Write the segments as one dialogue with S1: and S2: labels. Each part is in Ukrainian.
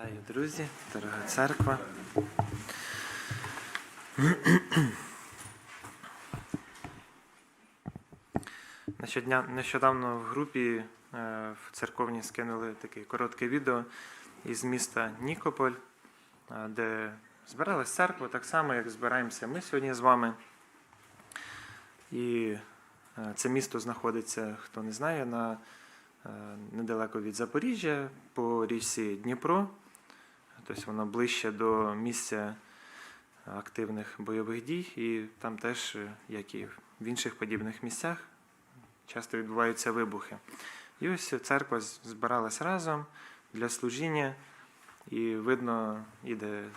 S1: Вітаю, друзі, дорога церква. Нещодавно в групі е, в церковні скинули таке коротке відео із міста Нікополь, е, де збиралась церква, так само, як збираємося ми сьогодні з вами. І е, це місто знаходиться, хто не знає, на недалеко від Запоріжжя по річці Дніпро. Тобто воно ближче до місця активних бойових дій, і там теж, е, як і в інших подібних місцях, часто відбуваються вибухи. І ось церква збиралась разом для служіння, і видно, іде е,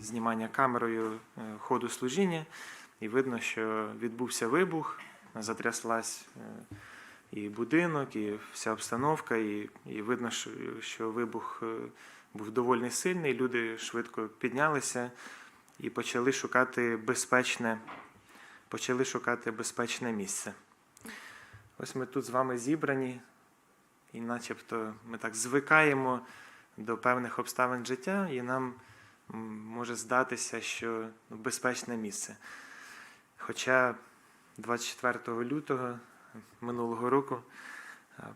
S1: знімання камерою е, ходу служіння, і видно, що відбувся вибух, затряслась е, і будинок, і вся обстановка, і, і видно, що, вибух е, був доволі сильний. Люди швидко піднялися і почали шукати безпечне, почали шукати безпечне місце. Ось ми тут з вами зібрані, і начебто ми так звикаємо до певних обставин життя, і нам може здатися, що ну, безпечне місце. Хоча 24 лютого минулого року,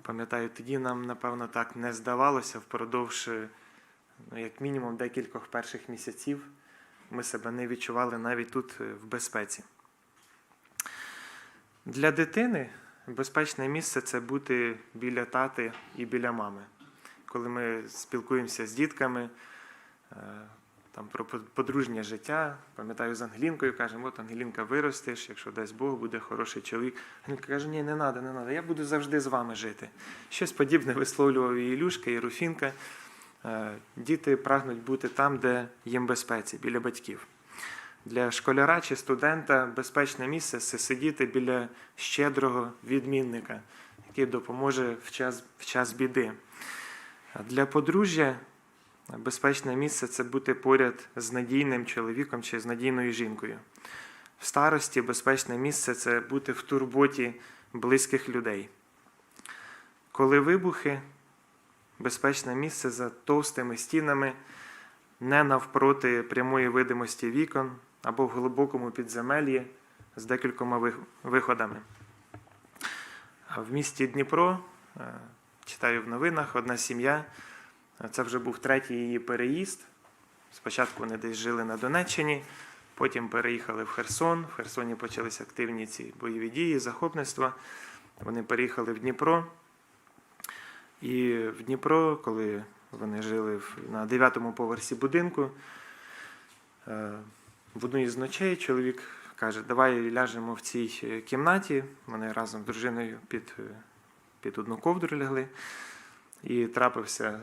S1: пам'ятаю, тоді нам, напевно, так не здавалося впродовж, е, ну, як мінімум, декількох перших місяців ми себе не відчували навіть тут е, в безпеці. Для дитини безпечне місце це бути біля тати і біля мами. Коли ми спілкуємося з дітками е, там, про подружнє життя, пам'ятаю, з Ангелінкою кажемо, от Ангелінка виростеш, якщо дасть Бог, буде хороший чоловік. Ангелінка каже, ні, не треба, не треба, я буду завжди з вами жити. Щось подібне висловлював і Ілюшка, і Руфінка. Е, Діти прагнуть бути там, де їм безпеці, біля батьків. Для школяра чи студента безпечне місце це сидіти біля щедрого відмінника, який допоможе в час, в час біди. Для подружжя безпечне місце це бути поряд з надійним чоловіком чи з надійною жінкою. В старості безпечне місце це бути в турботі близьких людей. Коли вибухи, безпечне місце за товстими стінами, не навпроти прямої видимості вікон або в глибокому підземеллі з декількома виходами. В місті Дніпро, е, читаю в новинах, одна сім'я, це вже був третій її переїзд. Спочатку вони десь жили на Донеччині, потім переїхали в Херсон. В Херсоні почалися активні ці бойові дії, захопництва. Вони переїхали в Дніпро. І в Дніпро, коли вони жили на дев'ятому поверсі будинку, е, в одну із ночей чоловік каже, давай ляжемо в цій е, кімнаті. Вони разом з дружиною під, е, під одну ковдру лягли. І трапився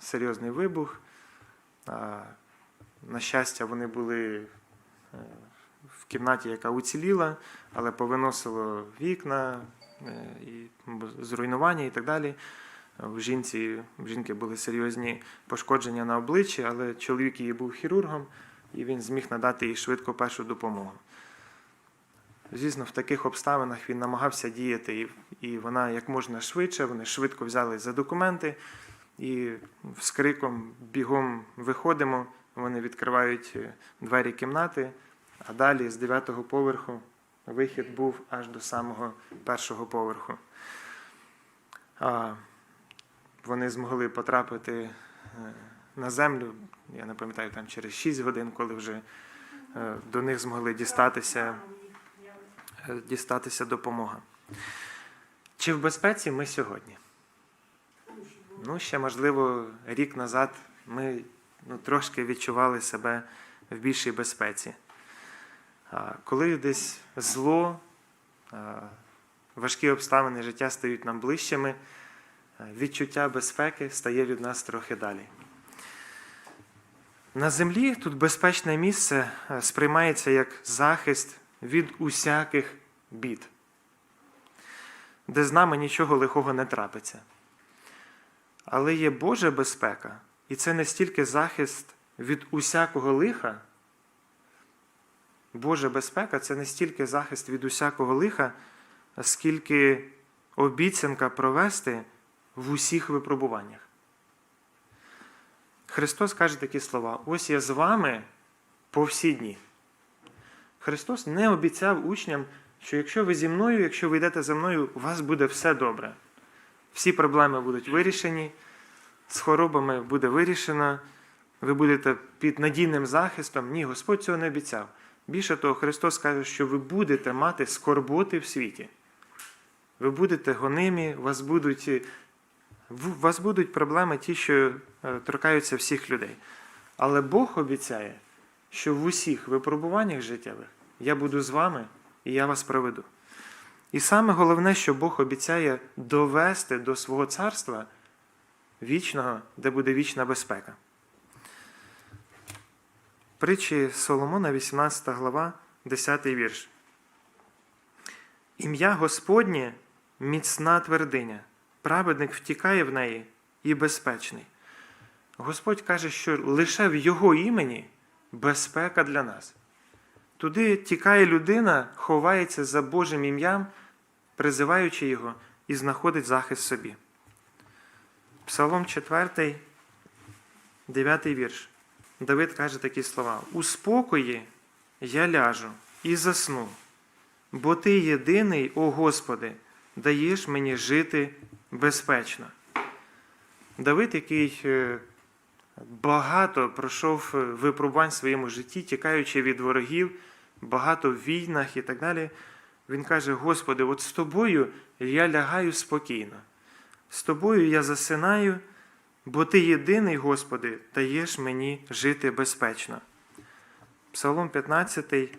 S1: серйозний вибух. На щастя, вони були в кімнаті, яка уціліла, але повиносило вікна і зруйнування і так далі. В жінці в жінки були серйозні пошкодження на обличчі, але чоловік її був хірургом, і він зміг надати їй швидко першу допомогу. Звісно, в таких обставинах він намагався діяти, і, і вона як можна швидше, вони швидко взяли за документи і з криком бігом виходимо. Вони відкривають е, двері кімнати, а далі з дев'ятого поверху вихід був аж до самого першого поверху. Вони змогли потрапити е, на землю, я не пам'ятаю, там через 6 годин, коли вже е, до них змогли дістатися, е, дістатися допомога. Чи в безпеці ми сьогодні? Ну, ще, можливо, рік назад ми ну, трошки відчували себе в більшій безпеці. Коли десь зло, важкі обставини життя стають нам ближчими, відчуття безпеки стає від нас трохи далі. На землі тут безпечне місце сприймається як захист від усяких бід, де з нами нічого лихого не трапиться. Але є Божа безпека, і це не стільки захист від усякого лиха. Божа безпека це не стільки захист від усякого лиха, скільки обіцянка провести в усіх випробуваннях. Христос каже такі слова: ось я з вами по всі дні. Христос не обіцяв учням, що якщо ви зі мною, якщо ви йдете за мною, у вас буде все добре. Всі проблеми будуть вирішені, з хворобами буде вирішено, ви будете під надійним захистом. Ні, Господь цього не обіцяв. Більше того, Христос каже, що ви будете мати скорботи в світі. Ви будете гонимі, у вас будуть, у вас будуть проблеми ті, що е, торкаються всіх людей. Але Бог обіцяє, що в усіх випробуваннях життєвих я буду з вами і я вас проведу. І саме головне, що Бог обіцяє довести до свого царства вічного, де буде вічна безпека. Притчі Соломона, 18 глава, 10 вірш. Ім'я Господнє міцна твердиня, праведник втікає в неї і безпечний. Господь каже, що лише в Його імені безпека для нас. Туди тікає людина, ховається за Божим ім'ям, призиваючи його, і знаходить захист собі. Псалом 4, 9 вірш. Давид каже такі слова: У спокої я ляжу і засну, бо Ти єдиний, о Господи, даєш мені жити безпечно. Давид, який е, багато пройшов е, випробувань в своєму житті, тікаючи від ворогів, багато в війнах і так далі, він каже: Господи, от з тобою я лягаю спокійно, з тобою я засинаю, бо Ти єдиний, Господи, даєш мені жити безпечно. Псалом 15,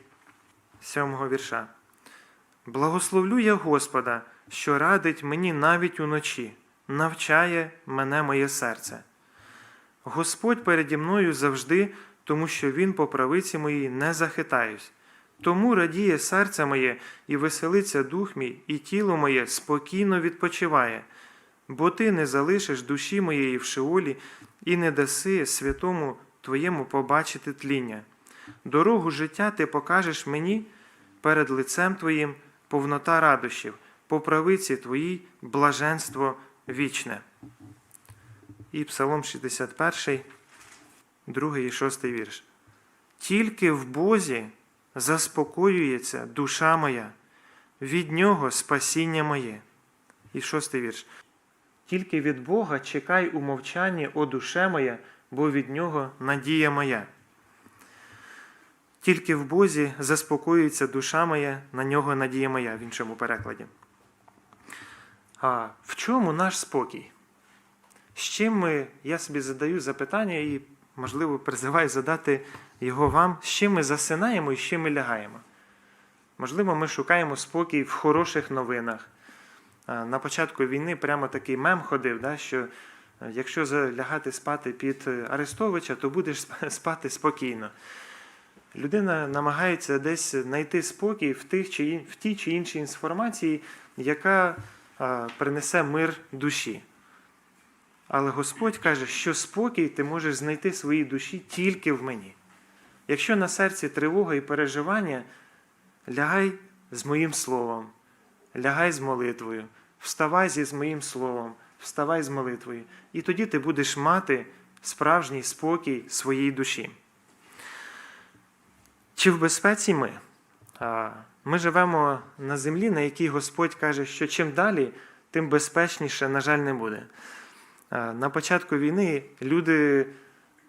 S1: 7 вірша. Благословлю я Господа, що радить мені навіть уночі, навчає мене моє серце. Господь переді мною завжди, тому що Він по правиці моїй не захитаюсь. Тому радіє серце моє і веселиться дух мій, і тіло моє спокійно відпочиває, бо ти не залишиш душі моєї в Шеолі і не даси святому Твоєму побачити тління. Дорогу життя ти покажеш мені перед лицем Твоїм повнота радощів, по правиці Твоїй блаженство вічне. І Псалом 61, 2 і 6 вірш. Тільки в Бозі заспокоюється душа моя, від Нього спасіння моє. І шостий вірш. Тільки від Бога чекай у мовчанні, о душе моя, бо від Нього надія моя. Тільки в Бозі заспокоюється душа моя, на нього надія моя в іншому перекладі. А в чому наш спокій? З чим ми, я собі задаю запитання і, можливо, призиваю задати його вам, з чим ми засинаємо і з чим ми лягаємо. Можливо, ми шукаємо спокій в хороших новинах. На початку війни прямо такий мем ходив, да, що е, якщо залягати спати під е, Арестовича, то будеш спати спокійно. Людина намагається десь знайти спокій в, тих чи, в тій чи іншій інформації, яка принесе мир душі. Але Господь каже, що спокій ти можеш знайти в своїй душі тільки в мені. Якщо на серці тривога і переживання, лягай з моїм словом, лягай з молитвою, вставай зі з моїм словом, вставай з молитвою. І тоді ти будеш мати справжній спокій своїй душі. Чи в безпеці ми? Ми живемо на землі, на якій Господь каже, що чим далі, тим безпечніше, на жаль, не буде. На початку війни люди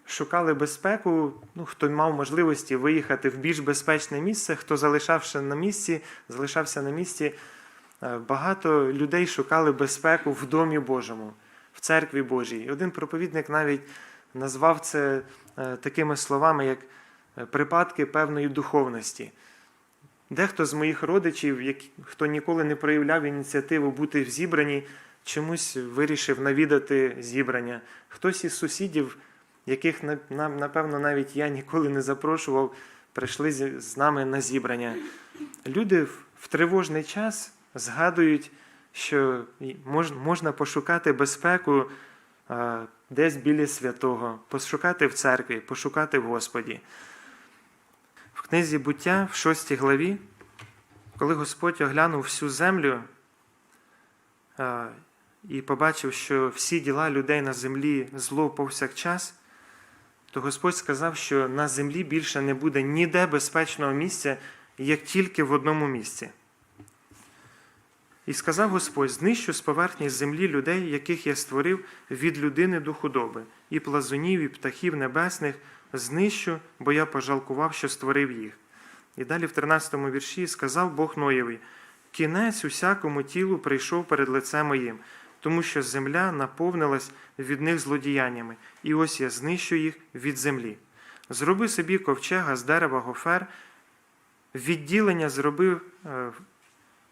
S1: шукали безпеку, ну, хто мав можливості виїхати в більш безпечне місце, хто залишався на місці, залишався на місці. Е, Багато людей шукали безпеку в Домі Божому, в церкві Божій. Один проповідник навіть назвав це е, такими словами, як е, припадки певної духовності. Дехто з моїх родичів, хто ніколи не проявляв ініціативу бути в зібранні, чомусь вирішив навідати зібрання. Хтось із сусідів, яких на- на- напевно навіть я ніколи не запрошував, прийшли з- нами на зібрання. Люди в тривожний час згадують, що можна пошукати безпеку десь біля святого, пошукати в церкві, пошукати в Господі. В книзі буття, в 6 главі, коли Господь оглянув всю землю і побачив, що всі діла людей на землі зло повсякчас, то Господь сказав, що на землі більше не буде ніде безпечного місця, як тільки в одному місці. І сказав Господь: знищу з поверхні землі людей, яких я створив від людини до худоби, і плазунів, і птахів небесних знищу, бо я пожалкував, що створив їх. І далі в 13 вірші сказав Бог Ноєвий: кінець усякому тілу прийшов перед лицем моїм, тому що земля наповнилась від них злодіяннями, і ось я знищу їх від землі. Зроби собі ковчега з дерева гофер, відділення зробив е,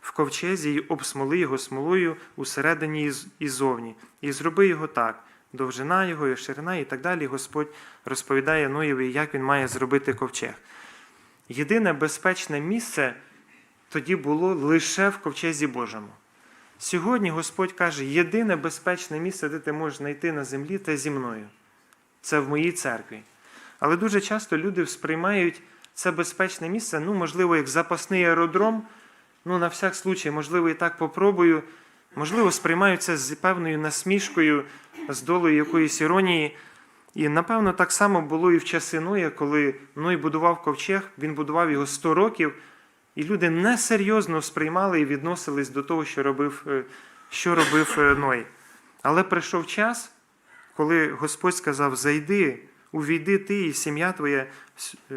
S1: в ковчезі й обсмоли його смолою усередині і зовні, і зроби його так. Довжина його, і ширина, і так далі. Господь розповідає Ноєві, як він має зробити ковчег. Єдине безпечне місце тоді було лише в ковчезі Божому. Сьогодні Господь каже: єдине безпечне місце, де ти можеш знайти на землі, це зі мною. Це в моїй церкві. Але дуже часто люди сприймають це безпечне місце, ну, можливо, як запасний аеродром. Ну, на всяк случай, можливо, і так попробую. Можливо, сприймають це з певною насмішкою, з долою якоїсь іронії. І напевно так само було і в часи Ноя, коли Ной будував ковчег, він будував його 100 років, і люди несерйозно сприймали і відносились до того, що робив, е, що робив е, Ной. Але прийшов час, коли Господь сказав: Зайди, увійди ти і сім'я твоя,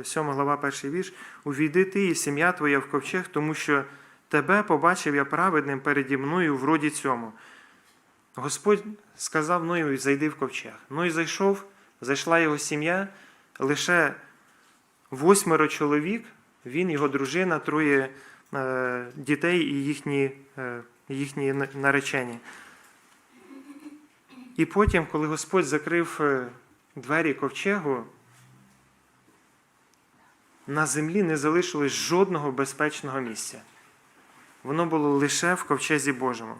S1: 7 глава, перший вірш, увійди ти і сім'я твоя в ковчег, тому що тебе побачив я праведним переді мною в роді цьому. Господь сказав Ною, зайди в ковчег. Ной зайшов, зайшла його сім'я, лише восьмеро чоловік, він, його дружина, троє е, дітей і їхні, е, їхні наречені. І потім, коли Господь закрив е, двері ковчегу, на землі не залишилось жодного безпечного місця. Воно було лише в ковчезі Божому.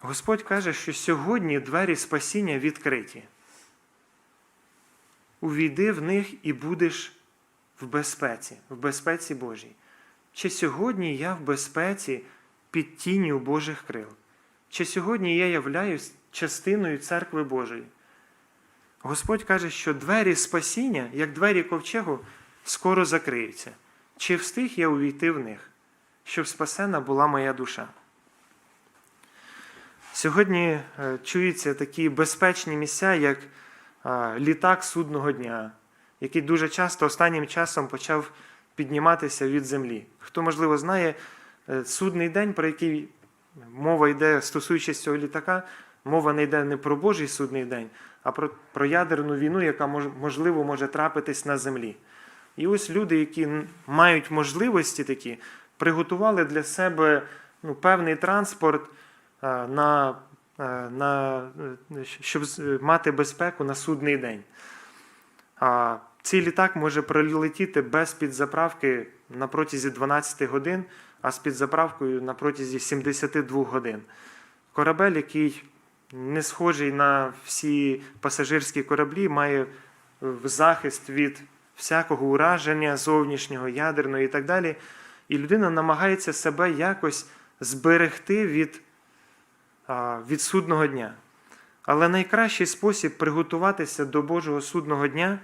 S1: Господь каже, що сьогодні двері спасіння відкриті. Увійди в них і будеш в безпеці, в безпеці Божій. Чи сьогодні я в безпеці під тінню Божих крил? Чи сьогодні я являюсь частиною церкви Божої? Господь каже, що двері спасіння, як двері ковчегу, скоро закриються. Чи встиг я увійти в них, щоб спасена була моя душа? Сьогодні е, чуються такі безпечні місця, як е, літак судного дня, який дуже часто останнім часом почав підніматися від землі. Хто, можливо, знає, е, судний день, про який мова йде, стосуючись цього літака, мова не йде не про Божий судний день, а про, про ядерну війну, яка можливо може трапитись на землі. І ось люди, які мають можливості такі, приготували для себе ну, певний транспорт е, на, е, на, е, щоб мати безпеку на судний день. А цей літак може пролетіти без підзаправки на протязі 12 годин, а з підзаправкою на протязі 72 годин. Корабель, який не схожий на всі пасажирські кораблі, має захист від всякого ураження зовнішнього, ядерного і так далі. І людина намагається себе якось зберегти від, від судного дня. Але найкращий спосіб приготуватися до Божого судного дня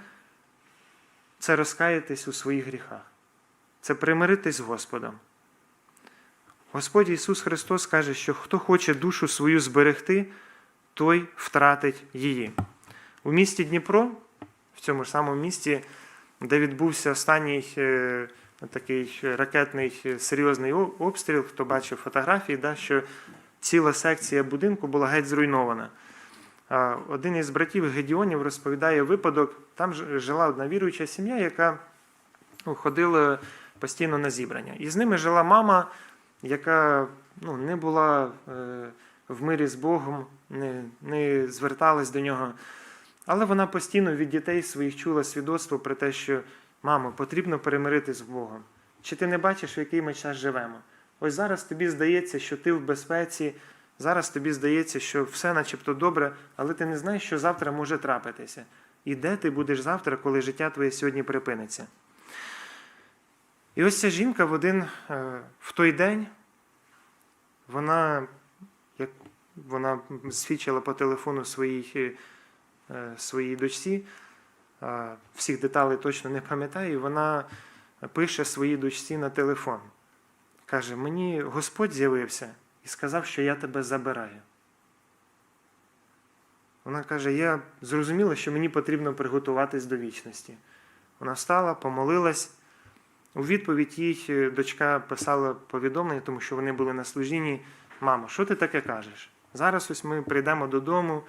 S1: це розкаятись у своїх гріхах, це примиритись з Господом. Господь Ісус Христос каже, що хто хоче душу свою зберегти, той втратить її. У місті Дніпро, в цьому ж самому місті, де відбувся останній е, такий ракетний е, серйозний обстріл, хто бачив фотографії, да, що ціла секція будинку була геть зруйнована. Один із братів Гедіонів розповідає випадок, там жила одна віруюча сім'я, яка ну, ходила постійно на зібрання. І з ними жила мама, яка ну, не була е, в мирі з Богом, не, не зверталась до нього. Але вона постійно від дітей своїх чула свідоцтво про те, що мамо, потрібно перемиритись з Богом. Чи ти не бачиш, в який ми час живемо? Ось зараз тобі здається, що ти в безпеці, зараз тобі здається, що все начебто добре, але ти не знаєш, що завтра може трапитися. І де ти будеш завтра, коли життя твоє сьогодні припиниться? І ось ця жінка в один е, в той день, вона, як вона свідчила по телефону своїй е, своїй дочці. Е, Всіх деталей точно не пам'ятаю. і Вона пише своїй дочці на телефон. Каже: Мені Господь з'явився і сказав, що я тебе забираю. Вона каже: Я зрозуміла, що мені потрібно приготуватись до вічності. Вона встала, помолилась. У відповідь їй е, дочка писала повідомлення, тому що вони були на служінні. Мамо, що ти таке кажеш? Зараз ось ми прийдемо додому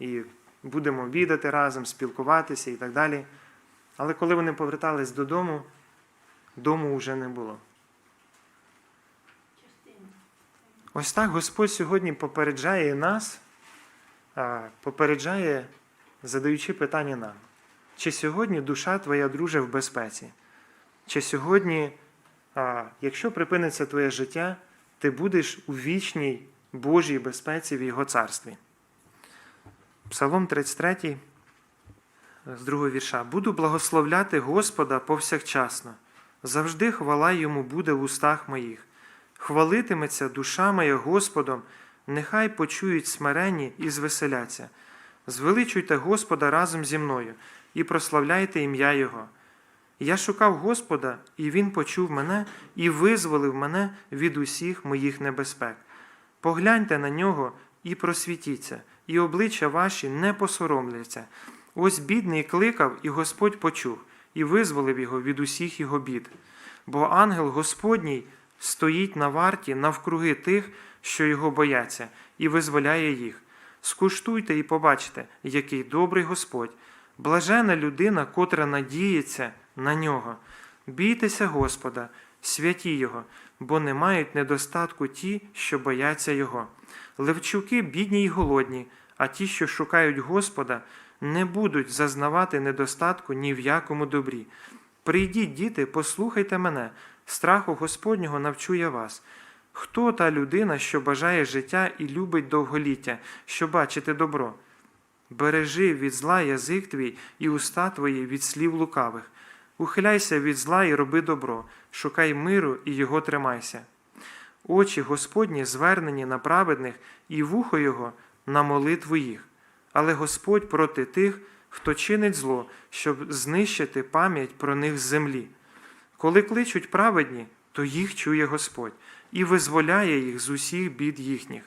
S1: і будемо обідати разом, спілкуватися і так далі. Але коли вони повертались додому, дому вже не було. Ось так Господь сьогодні попереджає нас, попереджає, задаючи питання нам. Чи сьогодні душа твоя, друже, в безпеці? Чи сьогодні, якщо припиниться твоє життя, ти будеш у вічній Божій безпеці в Його царстві? Псалом 33, з другого вірша. Буду благословляти Господа повсякчасно. Завжди хвала йому буде в устах моїх. Хвалитиметься душа моя Господом, нехай почують смиренні і звеселяться. Звеличуйте Господа разом зі мною і прославляйте ім'я Його. Я шукав Господа, і Він почув мене і визволив мене від усіх моїх небезпек. Погляньте на нього і просвітіться, і обличчя ваші не посоромляться. Ось бідний кликав, і Господь почув, і визволив його від усіх його бід. Бо ангел Господній стоїть на варті навкруги тих, що його бояться, і визволяє їх. Скуштуйте і побачите, який добрий Господь, блажена людина, котра надіється на нього. Бійтеся Господа, святі Його, бо не мають недостатку ті, що бояться Його. Левчуки бідні й голодні, а ті, що шукають Господа, не будуть зазнавати недостатку ні в якому добрі. Прийдіть, діти, послухайте мене, страху Господнього навчу я вас. Хто та людина, що бажає життя і любить довголіття, що бачити добро? Бережи від зла язик твій і уста твої від слів лукавих. Ухиляйся від зла і роби добро, шукай миру і його тримайся. Очі Господні звернені на праведних, і вухо Його на молитву їх. Але Господь проти тих, хто чинить зло, щоб знищити пам'ять про них з землі. Коли кличуть праведні, то їх чує Господь і визволяє їх з усіх бід їхніх.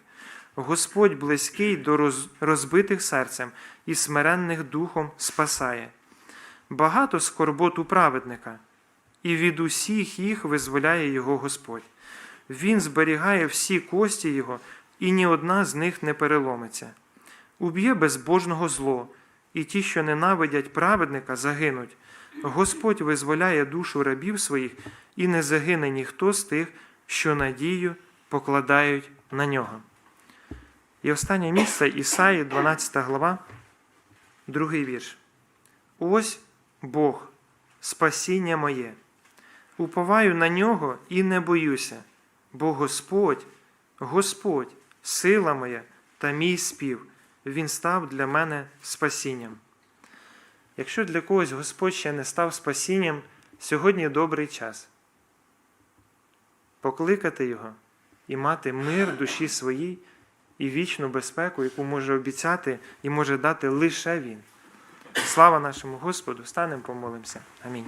S1: Господь близький до розбитих серцем і смиренних духом спасає. Багато скорбот у праведника, і від усіх їх визволяє його Господь. Він зберігає всі кості його, і ні одна з них не переломиться. Уб'є безбожного зло, і ті, що ненавидять праведника, загинуть. Господь визволяє душу рабів своїх, і не загине ніхто з тих, що надію покладають на нього. І останнє місце Ісаї, 12 глава, другий вірш. Ось Бог, спасіння моє. Уповаю на нього і не боюся, бо Господь, Господь, сила моя та мій спів, Він став для мене спасінням. Якщо для когось Господь ще не став спасінням, сьогодні добрий час покликати Його і мати мир душі своїй і вічну безпеку, яку може обіцяти і може дати лише Він. Слава нашому Господу! Станемо, помолимося. Амінь.